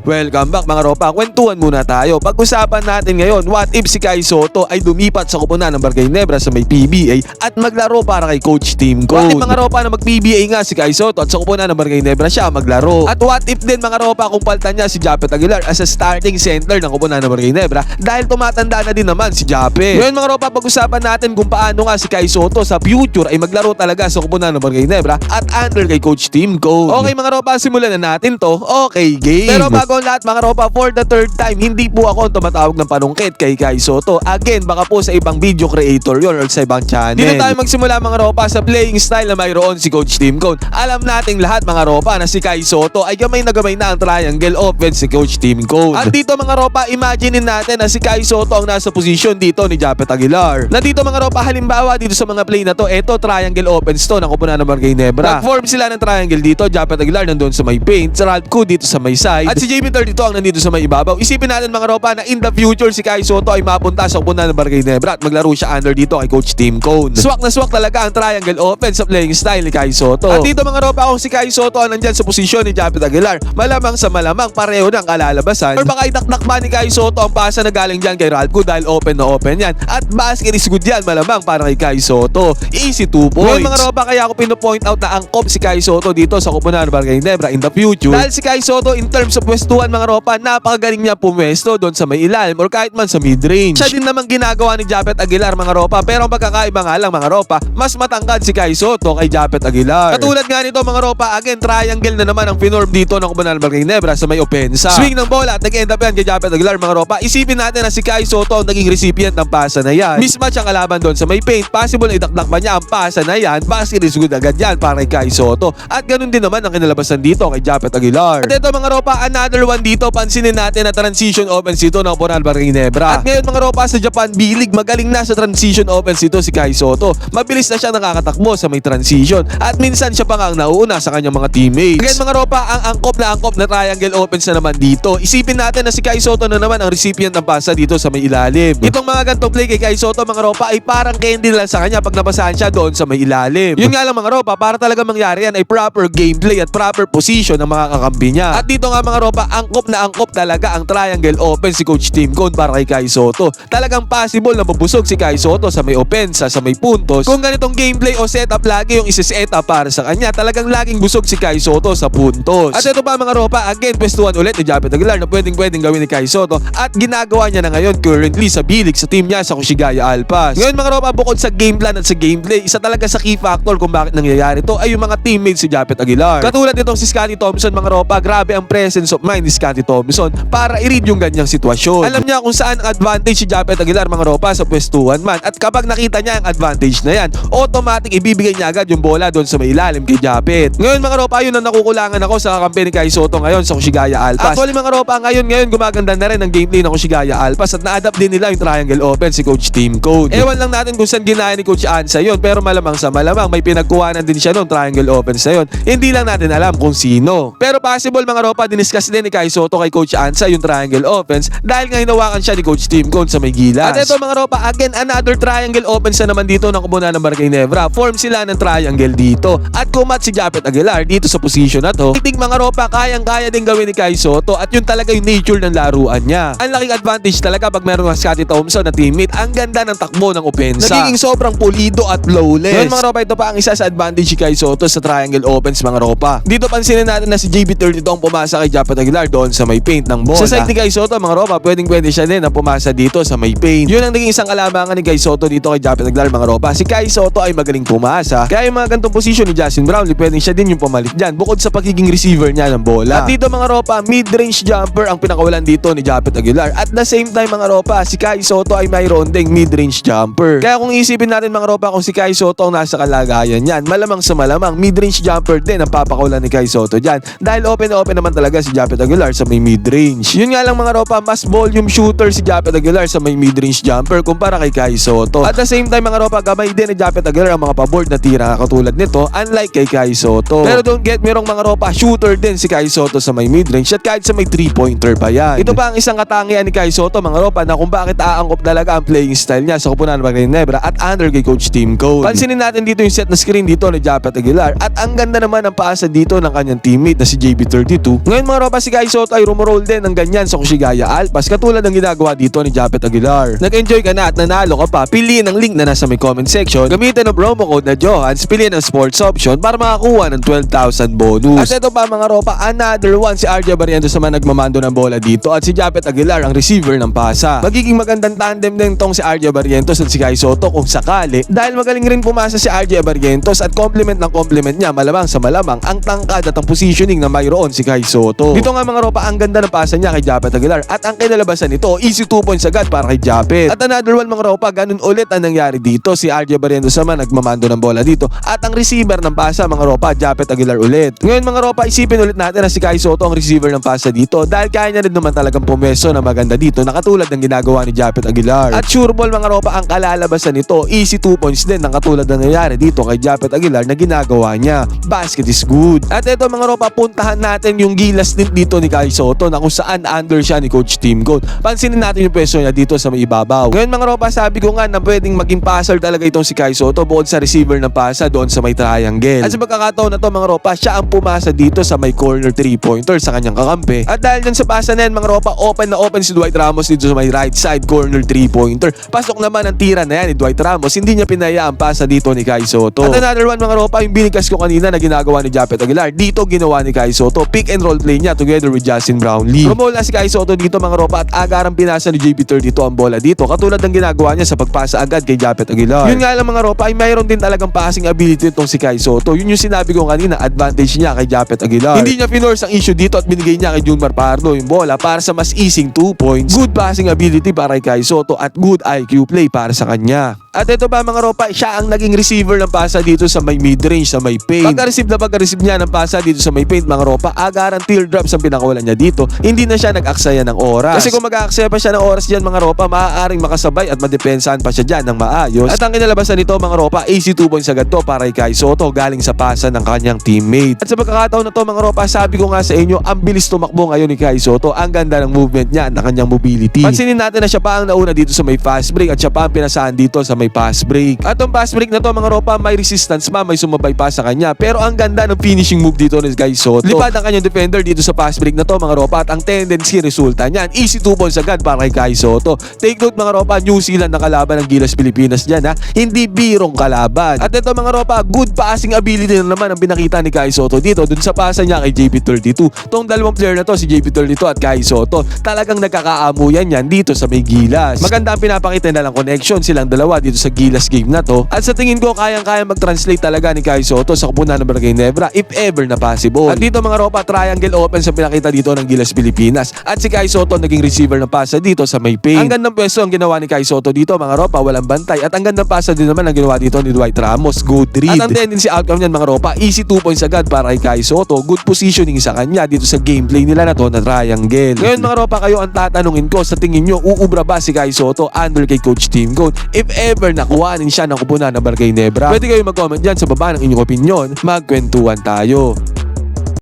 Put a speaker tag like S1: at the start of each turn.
S1: Welcome back mga ropa. Kwentuhan muna tayo. Pag-usapan natin ngayon, what if si Kai Soto ay lumipat sa kupunan ng Barangay Nebra sa may PBA at maglaro para kay Coach Team Code? What if mga ropa na mag-PBA nga si Kai Soto at sa kupunan ng Barangay Nebra siya maglaro? At what if din mga ropa kung paltan niya si Japet Aguilar as a starting center ng kupunan ng Barangay Nebra dahil tumatanda na din naman si Japet. Ngayon mga ropa, pag-usapan natin kung paano nga si Kai Soto sa future ay maglaro talaga sa kupunan ng Barangay Nebra at under kay Coach Team Code. Okay mga ropa, simulan na natin to. Okay, game. Pero bago ang lahat mga ropa, for the third time, hindi po ako ang tumatawag ng panungkit kay Kai Soto. Again, baka po sa ibang video creator yon or sa ibang channel. Dito tayo magsimula mga ropa sa playing style na mayroon si Coach Team Code. Alam nating lahat mga ropa na si Kai Soto ay gamay na gamay na ang triangle offense si Coach Team Code. At dito mga ropa, imaginein natin na si Kai Soto ang nasa position dito ni Japet Aguilar. Na dito mga ropa, halimbawa dito sa mga play na to, eto triangle offense to ng kupunan ng Barangay Nebra. Nag-form sila ng triangle dito, Japet Aguilar nandun sa may paint, si Ralph Ku dito sa may side, at si JB32 ang nandito sa may ibabaw. Isipin natin mga ropa na in the future si Kai Soto ay mapunta sa kupunan ng Barangay Nebra at maglaro siya under dito kay Coach Team Cone. Swak na swak talaga ang triangle offense sa playing style ni Kai Soto. At dito mga ropa kung si Kai Soto ang nandyan sa posisyon ni Japet Aguilar, malamang sa malamang pareho ng kalalabasan or baka itaknak ba ni Kai Soto ang pasa na galing dyan kay Ku dahil open na open yan. At basket is good yan malamang para kay Kai Soto. Easy 2 points. Ngayon mga ropa kaya ako pinopoint out na angkop si Kai Soto dito sa kupunan ng Barangay Nebra in the future. Dahil si Kai Soto in terms of pwestuhan mga ropa, napakagaling niya pumwesto doon sa may ilalim or kahit man sa mid-range. Siya din naman ginagawa ni Japet Aguilar mga ropa pero ang pagkakaiba nga lang mga ropa, mas matangkad si Kai Soto kay Japet Aguilar. Katulad nga nito mga ropa, again triangle na naman ang pinorm dito ng ng Barangay Nebra sa may opensa. Swing ng bola at nag-end up yan kay Japet Aguilar mga ropa. Isipin natin na si Kai Soto ang naging recipient ng pasa na yan. Mismatch ang kalaban doon sa may paint. Possible na idakdak ba niya ang pasa na yan. Basket is good agad yan para kay Kai Soto. At ganun din naman ang kinalabasan dito kay Japet Aguilar. At ito mga ropa, another one dito. Pansinin natin na transition offense dito ng Coral Barangay Nebra. At ngayon mga ropa sa Japan B-League, magaling na sa transition offense dito si Kai Soto. Mabilis na siya nakakatakbo sa may transition. At minsan siya pa nga ang nauuna sa kanyang mga teammates. Again mga ropa, ang angkop na angkop na triangle offense na naman dito. Isipin natin na si Kai Soto na naman ang recipient ng pasa dito sa may ilalim. Itong mga ganitong play kay Kai Soto mga ropa ay parang candy lang sa kanya pag nabasahan siya doon sa may ilalim. Yun nga lang mga ropa, para talaga mangyari yan ay proper gameplay at proper position ng mga kakampi niya. At dito nga mga ropa, angkop na angkop talaga ang triangle offense si Coach Team Cone para kay Kai Soto. Talagang possible na mabusog si Kai Soto sa may opensa, sa may puntos. Kung ganitong gameplay o setup lagi yung isi-set up para sa kanya, talagang laging busog si Kai Soto sa puntos. At ito pa mga ropa, again, pwestuhan ulit ni Japet Aguilar na pwedeng pwedeng gawin ni Kai Soto at ginagawa niya na ngayon currently sa bilig sa team niya sa Kushigaya Alpas. Ngayon mga ropa, bukod sa game plan at sa gameplay, isa talaga sa key factor kung bakit nangyayari to ay yung mga teammates si Japet Aguilar. Katulad nitong si Scotty Thompson mga ropa, grabe ang presence of mind ni Scotty Thompson para i-read yung ganyang sitwasyon. Alam niya kung saan ang advantage si Japet Aguilar mga ropa sa pwestuhan man at kapag nakita niya ang advantage na yan, automatic ibibigay niya agad yung bola doon sa may ilalim kay Japet. Ngayon mga ropa, yun ang nakukulangan ako sa kakampi ni Kai Soto ngayon sa Kushigaya Alpas. Actually mga ropa, ngayon ngayon gumaganda na rin ang gameplay ng Kushigaya Alpas at na-adapt din nila yung triangle offense si Coach Team Code. Ewan lang natin kung saan ginaya ni Coach Ansa yun pero malamang sa malamang may pinagkuhanan din siya noon triangle offense na yun. Hindi lang natin alam kung sino. Pero possible mga ropa, diniscuss din ni Kai Soto kay Coach Ansa yung triangle offense dahil nga hinawakan siya ni Coach Team Code sa may gilas. At ito mga ropa, again another triangle offense na naman dito ng kumunan ng Barangay Nebra. Form sila ng triangle dito. At kumat si Japet Aguilar dito sa position na to. Iting mga ropa, kayang-kaya din gawin ni Kai Soto at yun talaga yung nature ng laruan niya. Ang laking advantage talaga pag meron ka Scotty Thompson na teammate. Ang ganda ng takbo ng opensa. Nagiging sobrang pulido at flawless. Ngayon mga ropa, ito pa ang isa sa advantage ni Kai Soto sa triangle offense mga ropa. Dito pansinin natin na si JB32 ang pumasa kay Japet Aguilar doon sa may paint ng bola. Sa side ni Kai Soto mga ropa, pwedeng pwede siya din na pumasa dito sa may paint. Yun ang naging isang kalamangan ni Kai Soto dito kay Japet Aguilar mga ropa. Si Kai Soto ay magaling pumasa. Kaya yung mga ganitong posisyon ni Justin Brownlee, pwedeng siya din yung pumalit dyan bukod sa pagiging receiver niya ng bola. At dito mga ropa, mid-range jumper ang pinakawalan dito ni Japet Aguilar. At the same time mga ropa, si Kai Soto ay mayroon ding mid-range jumper. Kaya kung isipin natin mga ropa kung si Kai Soto ang nasa kalagayan yan, malamang sa malamang mid-range jumper din ang papakawalan ni Kai Soto dyan. Dahil open na open naman talaga si Japet Aguilar sa may mid-range. Yun nga lang mga ropa, mas volume shooter si Japet Aguilar sa may mid-range jumper kumpara kay Kai Soto. At the same time mga ropa, gamay din ni Japet Aguilar ang mga paboard na tira katulad nito unlike kay Kai Soto. Pero don't get me wrong mga ropa, shooter din si Kai Soto sa may mid-range at kahit sa may 3-pointer pa yan. Ito pa ang isang katangian ni Kai Soto mga ropa na kung bakit aangkop talaga ang playing style niya sa kupunan ng Nebra at under kay Coach Team Code. Pansinin natin dito yung set na screen dito ni Japet Aguilar at ang ganda naman ng paasa dito ng kanyang teammate na si JB32. Ngayon mga ropa, si si Soto ay rumoroll din ng ganyan sa Kushigaya Alpas katulad ng ginagawa dito ni Japet Aguilar. Nag-enjoy ka na at nanalo ka pa, piliin ang link na nasa may comment section. Gamitin ang promo code na Johans, piliin ang sports option para makakuha ng 12,000 bonus. At ito pa mga ropa, another one si RJ Barrientos naman nagmamando ng bola dito at si Japet Aguilar ang receiver ng pasa. Magiging magandang tandem din tong si RJ Barrientos at si Kai Soto kung sakali dahil magaling rin pumasa si RJ Barrientos at complement ng complement niya malamang sa malamang ang tangkad at ang positioning na mayroon si Kai Soto. Dito nga mga ropa, ang ganda ng pasa niya kay Japet Aguilar at ang kinalabasan nito, easy 2 points agad para kay Japet. At another one mga ropa, ganun ulit ang nangyari dito. Si RJ Barrientos naman nagmamando ng bola dito at ang receiver ng pasa mga ropa, Japet Aguilar ulit. Ngayon mga ropa, isipin ulit natin na si Kai Soto ang receiver ng pasa dito dahil kaya niya rin naman talagang pumeso na maganda dito na katulad ng ginagawa ni Japet Aguilar. At sure ball mga ropa, ang kalalabasan nito, easy 2 points din ng katulad ng nangyari dito kay Japet Aguilar na ginagawa niya. Basket is good. At ito mga ropa, puntahan natin yung gilas din dito ni Kai Soto na kung saan under siya ni Coach Team Goat. Pansinin natin yung pwesto niya dito sa may ibabaw. Ngayon mga ropa, sabi ko nga na pwedeng maging passer talaga itong si Kai Soto bukod sa receiver ng pasa doon sa may triangle. At sa pagkakataon na to mga ropa, siya ang pumasa dito sa may corner 3-pointer sa kanyang kakampi. At dahil dyan sa pasa na yan mga ropa, open na open si Dwight Ramos dito sa may right side corner 3-pointer. Pasok naman ang tira na yan ni Dwight Ramos. Hindi niya pinaya ang pasa dito ni Kai Soto. At another one mga ropa, yung binigas ko kanina na ginagawa ni Japet Aguilar. Dito ginawa ni Kai Soto. Pick and roll play niya together with Justin Brownlee. Rumola si Kai Soto dito mga ropa at agarang pinasa ni JP dito ang bola dito. Katulad ng ginagawa niya sa pagpasa agad kay Japet Aguilar. Yun nga lang mga ropa ay mayroon din talagang passing ability itong si Kai Soto. Yun yung sinabi ko kanina, advantage niya kay Japet Aguilar. Hindi niya pinorse ang issue dito at binigay niya kay Junmar Pardo yung bola para sa mas easing 2 points. Good passing ability para kay Kai Soto at good IQ play para sa kanya. At ito ba mga ropa, siya ang naging receiver ng pasa dito sa may mid-range, sa may paint. Pagka-receive na pagka-receive niya ng pasa dito sa may paint mga ropa, agarang teardrops ang pinakawalan niya dito. Hindi na siya nag-aksaya ng oras. Kasi kung mag-aaksaya pa siya ng oras diyan mga ropa, maaaring makasabay at madepensahan pa siya diyan ng maayos. At ang kinalabasan nito mga ropa, AC 2 points agad to para kay Soto galing sa pasa ng kanyang teammate. At sa pagkakataon na to mga ropa, sabi ko nga sa inyo, ang bilis tumakbo ngayon ni Kai Soto. Ang ganda ng movement niya at ng kanyang mobility. Pansinin natin na siya pa ang nauna dito sa may fast break at siya pa ang pinasahan dito sa may fast break. At ang fast break na to mga ropa, may resistance pa, may sumabay pa sa kanya. Pero ang ganda ng finishing move dito ni Kai Soto. Lipad ang kanyang defender dito sa fast break na to mga ropa at ang tendency resulta niyan. Easy 2 balls agad para kay Kai Soto. Take note mga ropa, New Zealand na kalaban ng Gilas Pilipinas dyan ha. Hindi birong kalaban. At ito mga ropa, good passing ability na naman ang binakita ni Kai Soto dito dun sa pasa niya kay JP32. Tong dalawang player na to, si JP32 at Kai Soto, talagang nagkakaamuyan yan dito sa may Gilas. Maganda ang pinapakita na lang connection silang dalawa dito sa Gilas game na to. At sa tingin ko, kayang-kaya mag-translate talaga ni Kai Soto sa kupunan ng Barangay Nebra if ever na possible. At dito mga ropa, triangle open sa pinakita dito ng Gilas Pilipinas. At si Kai Soto naging receiver ng pasa dito sa may paint. Ang gandang pwesto ang ginawa ni Kai Soto dito mga ropa, walang bantay. At ang gandang pasa din naman ang ginawa dito ni Dwight Ramos. Good read. At ang tendency outcome niyan mga ropa, easy 2 points agad para kay Kai Soto. Good positioning sa kanya dito sa gameplay nila na to na triangle. Ngayon mga ropa, kayo ang tatanungin ko sa tingin nyo, uubra ba si Kai Soto under kay Coach Team Goat? If ever nakuhanin siya ng kupunan ng Barangay Nebra, pwede kayo mag-comment dyan sa baba ng inyong opinion. Magkwentuhan tayo.